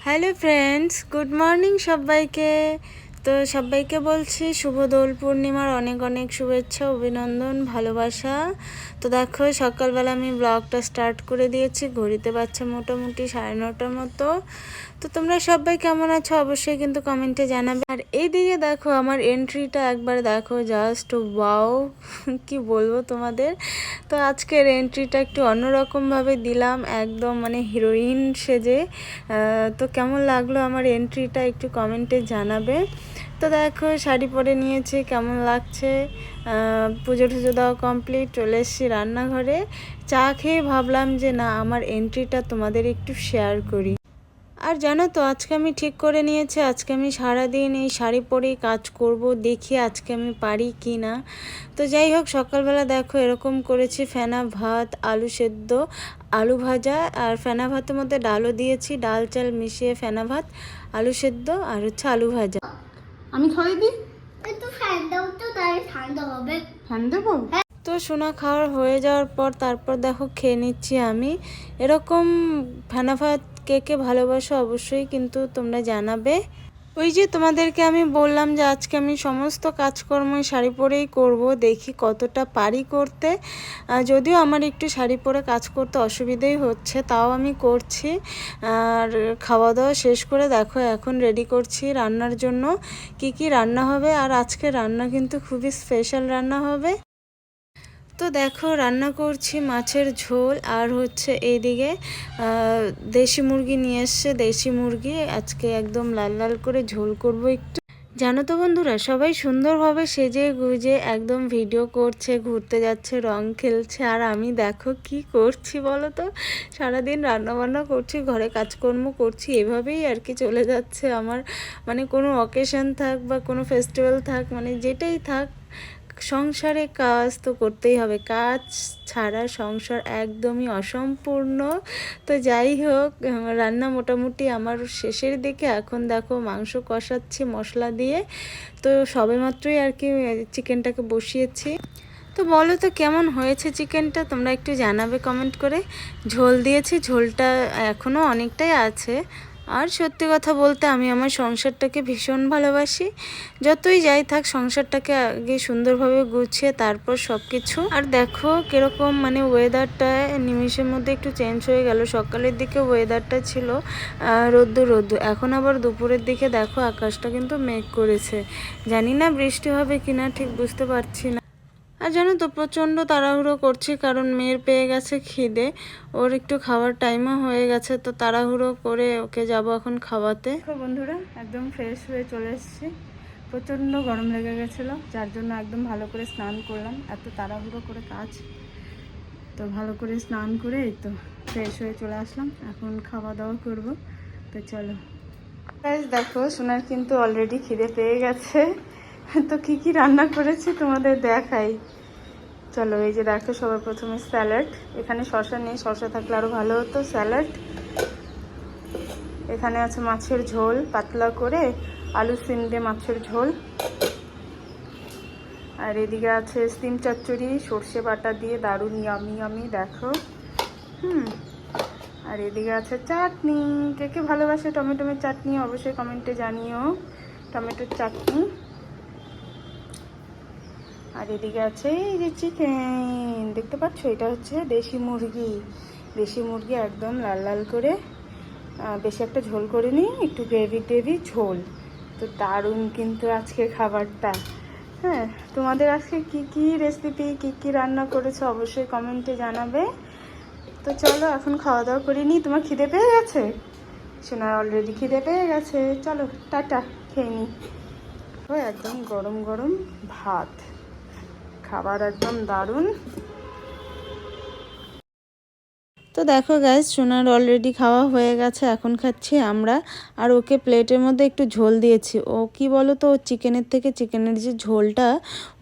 Hello friends good morning সবাইকে তো সবাইকে বলছি শুভ দোল পূর্ণিমার অনেক অনেক শুভেচ্ছা, অভিনন্দন, ভালোবাসা। তো দেখো, সকালবেলা আমি ব্লগটা স্টার্ট করে দিয়েছি। ঘড়িতে বাচ্চা মোটামুটি সাড়ে নটার মতো। তো তোমরা সবাই কেমন আছো অবশ্যই কিন্তু কমেন্টে জানাবে। আর এইদিকে দেখো, আমার এন্ট্রিটা একবার দেখো জাস্ট ওয়াও কি বলব তোমাদের? তো আজকের এন্ট্রিটা একটু অন্যরকমভাবে দিলাম, একদম মানে হিরোইন সেজে। তো কেমন লাগল আমার এন্ট্রিটা একটু কমেন্টে জানাবে। তো দেখো, শাড়ি পরে নিয়েছি, কেমন লাগছে? পুজো টুজো দেওয়া কমপ্লিট চলে এসেছি রান্নাঘরে। চা খেয়ে ভাবলাম যে না, আমার এন্ট্রিটা তোমাদের একটু শেয়ার করি। আর জানো তো, আজকে আমি ঠিক করে নিয়েছি, আজকে আমি সারাদিন এই শাড়ি পরেই কাজ করব, দেখি আজকে আমি পারি কি না। তো যাই হোক, সকালবেলা দেখো, এরকম করেছি, ফেনা ভাত, আলু সেদ্ধ, আলু ভাজা, আর ফেনা ভাতের মধ্যে ডালও দিয়েছি। ডাল, চাল মিশিয়ে ফেনা ভাত, আলু সেদ্ধ, আর হচ্ছে আলু ভাজা। আমি খাওয়াই দিই? একটু ফ্যান দাও তো তাহলে ঠান্ডা হবে। ফ্যান দেবো? তো সোনা খাওয়ার হয়ে যাওয়ার পর তারপর দেখো খেয়ে নিচ্ছি আমি। এরকম ফেনা ভাত কে কে ভালোবাসো অবশ্যই কিন্তু তোমরা জানাবে। ওই যে তোমাদেরকে আমি বললাম যে আজকে আমি সমস্ত কাজকর্ম শাড়ি পরেই করব, দেখি কতটা পারি করতে। যদিও আমার একটু শাড়ি পরে কাজ করতে অসুবিধেই হচ্ছে, তাও আমি করছি। আর খাওয়া দাওয়া শেষ করে দেখো এখন রেডি করছি রান্নার জন্য, কি কি রান্না হবে। আর আজকে রান্না কিন্তু খুবই স্পেশাল রান্না হবে। তো দেখো, রান্না করছি মাছের ঝোল আর হচ্ছে এইদিকে দেশি মুরগি নিয়ে এসছে, দেশি মুরগি। আজকে একদম লাল লাল করে ঝোল করব একটু। জানো তো বন্ধুরা, সবাই সুন্দরভাবে সেজে গুজে একদম ভিডিও করছে, ঘুরতে যাচ্ছে, রং খেলছে। আর আমি দেখো কি করছি বলো তো? সারাদিন রান্না বান্না করছি, ঘরে কাজকর্ম করছি, এভাবেই আর কি চলে যাচ্ছে আমার। মানে কোনো অকেশন থাক বা কোনো ফেস্টিভ্যাল থাক মানে যেটাই থাক সংসারে কাজ তো করতেই হবে। কাজ ছাড়া সংসার একদমই অসম্পূর্ণ। তো যাই হোক রান্না মোটামুটি আমার শেষের দিকে। এখন দেখো মাংস কষাচ্ছি মশলা দিয়ে। তো সবেমাত্রই আর কি চিকেনটাকে বসিয়েছি। তো বলো তো কেমন হয়েছে চিকেনটা? তোমরা একটু জানাবে কমেন্ট করে। ঝোল দিয়েছি, ঝোলটা এখনও অনেকটাই আছে। আর সত্যি কথা বলতে আমি আমার সংসারটাকে ভীষণ ভালোবাসি। যতই যাই থাক, সংসারটাকে আগে সুন্দরভাবে গুছিয়ে তারপর সব কিছু আর দেখো কীরকম মানে ওয়েদারটা নিমিষের মধ্যে একটু চেঞ্জ হয়ে গেল। সকালের দিকে ওয়েদারটা ছিল রোদ্দু রোদ্দু এখন আবার দুপুরের দিকে দেখো, আকাশটা কিন্তু মেঘ করেছে। জানি না বৃষ্টি হবে কিনা, ঠিক বুঝতে পারছি না। আর জানো তো, প্রচণ্ড তাড়াহুড়ো করছি কারণ মেয়ের পেয়ে গেছে খিদে। ওর একটু খাওয়ার টাইমও হয়ে গেছে, তো তাড়াহুড়ো করে ওকে যাব এখন খাওয়াতে। বন্ধুরা, একদম ফ্রেশ হয়ে চলে এসেছি। প্রচণ্ড গরম লেগে গেছিল, যার জন্য একদম ভালো করে স্নান করলাম। এত তাড়াহুড়ো করে কাজ। তো ভালো করে স্নান করে এই তো ফ্রেশ হয়ে চলে আসলাম। এখন খাওয়া দাওয়া করব। তো চলো। দেখো, সোনার কিন্তু অলরেডি খিদে পেয়ে গেছে। তো কি কি রান্না করেছি তোমাদের দেখাই। চলো, এই যে দেখো সবার প্রথমে স্যালাড। এখানে শশা নেই শশা থাকলে আরও ভালো হতো, স্যালাড। এখানে আছে মাছের ঝোল, পাতলা করে আলু সিম দিয়ে মাছের ঝোল। আর এদিকে আছে সিম চচ্চড়ি, সর্ষে বাটা দিয়ে দারুণ ইয়ামি ইয়ামি দেখো। হুম। আর এদিকে আছে চাটনি। কে কে ভালোবাসে টমেটোমের চাটনি অবশ্যই কমেন্টে জানিও। টমেটোর চাটনি। আর এদিকে আছে এই যে চিকেন দেখতে পাচ্ছ? এটা হচ্ছে দেশি মুরগি। দেশি মুরগি একদম লাল লাল করে বেশি একটা ঝোল করে নিই একটু গ্রেভি টেভি ঝোল। তো দারুণ কিন্তু আজকে খাবারটা। হ্যাঁ তোমাদের আজকে কি কি রেসিপি কি কি রান্না করেছ অবশ্যই কমেন্টে জানাবে। তো চলো, এখন খাওয়া দাওয়া করে নিই। তোমার খিদে পেয়ে গেছে? সোনার অলরেডি খিদে পেয়ে গেছে। চলো, টাটা, খেয়ে নিই। একদম গরম গরম ভাত। খাবার একদম দারুণ। তো দেখো গ্যাস সোনার অলরেডি খাওয়া হয়ে গেছে, এখন খাচ্ছি আমরা। আর ওকে প্লেটের মধ্যে একটু ঝোল দিয়েছি। ও কি বলো তো চিকেনের থেকে চিকেনের যে ঝোলটা,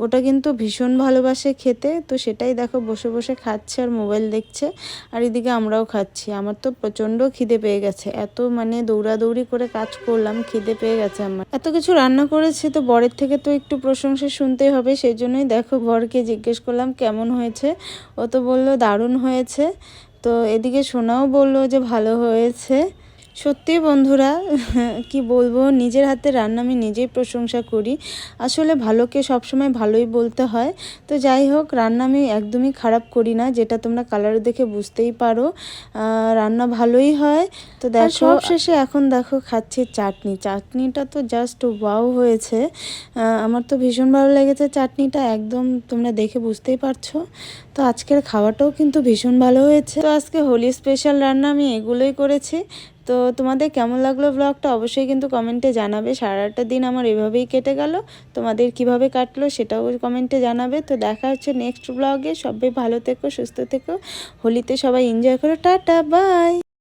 ওটা কিন্তু ভীষণ ভালোবাসে খেতে। তো সেটাই দেখো, বসে বসে খাচ্ছে আর মোবাইল দেখছে। আর এদিকে আমরাও খাচ্ছি। আমার তো প্রচণ্ড খিদে পেয়ে গেছে। এত মানে দৌড়াদৌড়ি করে কাজ করলাম, খিদে পেয়ে গেছে আমার। এত কিছু রান্না করেছি তো বরের থেকে তো একটু প্রশংসা শুনতেই হবে, সেই জন্যই দেখো বরকে জিজ্ঞেস করলাম, কেমন হয়েছে? ও তো বলল, দারুণ হয়েছে। তো এদিকে সোনাও বলল যে ভালো হয়েছে। সত্যি বন্ধুরা কি বলব নিজের হাতে রান্না আমি নিজেই প্রশংসা করি। আসলে ভালোকে সবসময় ভালোই বলতে হয়। তো যাই হোক রান্না আমি একদমই খারাপ করি না যেটা তোমরা কালার দেখে বুঝতেই পারো। রান্না ভালোই হয়। তো দেখো শেষে এখন দেখো খাচ্ছি চাটনি। চাটনিটা তো জাস্ট ওয়াও হয়েছে। আমার তো ভীষণ ভালো লেগেছে চাটনিটা একদম তোমরা দেখে বুঝতেই পারছ। তো আজকের খাওয়াটাও কিন্তু ভীষণ ভালো হয়েছে। তো আজকে হোলি স্পেশাল রান্না আমি এগুলোই করেছি। তো তোমাদের কেমন লাগল ব্লগটা অবশ্যই কিন্তু কমেন্টে জানাবে। সারাটা দিন আমার এভাবেই কেটে গেল। তোমাদের কীভাবে কাটলো সেটাও কমেন্টে জানাবে। তো দেখা হচ্ছে নেক্সট ব্লগে সবাই ভালো থেকো, সুস্থ থেকো। হোলিতে সবাই এনজয় করো। Tata bye